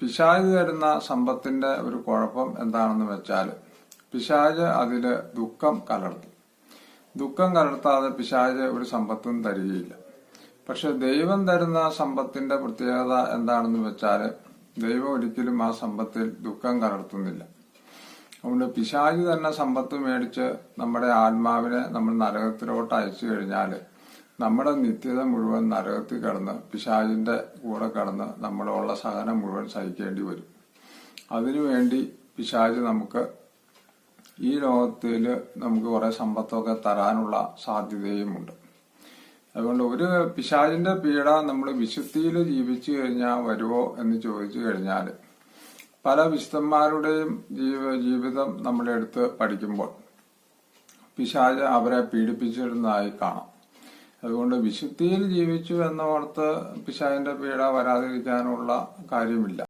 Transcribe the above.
പിശാജ് തരുന്ന സമ്പത്തിന്റെ ഒരു കുഴപ്പം എന്താണെന്ന് വെച്ചാൽ പിശാജ് അതിൽ ദുഃഖം കലർത്തും. ദുഃഖം കലർത്താതെ പിശാജ് ഒരു സമ്പത്തും തരികയില്ല. പക്ഷെ ദൈവം തരുന്ന സമ്പത്തിന്റെ പ്രത്യേകത എന്താണെന്ന് വെച്ചാൽ ദൈവം ഒരിക്കലും ആ സമ്പത്തിൽ ദുഃഖം കലർത്തുന്നില്ല. അതുകൊണ്ട് പിശാജ് തന്നെ സമ്പത്ത് മേടിച്ച് നമ്മുടെ ആത്മാവിനെ നമ്മൾ നരകത്തിലോട്ട് അയച്ചു കഴിഞ്ഞാൽ നമ്മുടെ നിത്യത മുഴുവൻ നരകത്തിൽ കടന്ന് പിശാചിന്റെ കൂടെ കടന്ന് നമ്മളുള്ള സഹനം മുഴുവൻ സഹിക്കേണ്ടി വരും. അതിനുവേണ്ടി പിശാജ് നമുക്ക് ഈ ലോകത്തിൽ നമുക്ക് കുറെ സമ്പത്തൊക്കെ തരാനുള്ള സാധ്യതയുമുണ്ട്. അതുകൊണ്ട് ഒരു പിശാചിന്റെ പീഡ നമ്മൾ വിശുദ്ധിയിൽ ജീവിച്ചു കഴിഞ്ഞാൽ വരുമോ എന്ന് ചോദിച്ചു കഴിഞ്ഞാൽ പല വിശുദ്ധന്മാരുടെയും ജീവ ജീവിതം നമ്മളെടുത്ത് പഠിക്കുമ്പോൾ പിശാജ് അവരെ പീഡിപ്പിച്ചിരുന്നതായി കാണാം. അതുകൊണ്ട് വിശുദ്ധിയിൽ ജീവിച്ചു എന്നോർത്ത് പിശാചിന്റെ പീഡ വരാതിരിക്കാനുള്ള കാര്യമില്ല.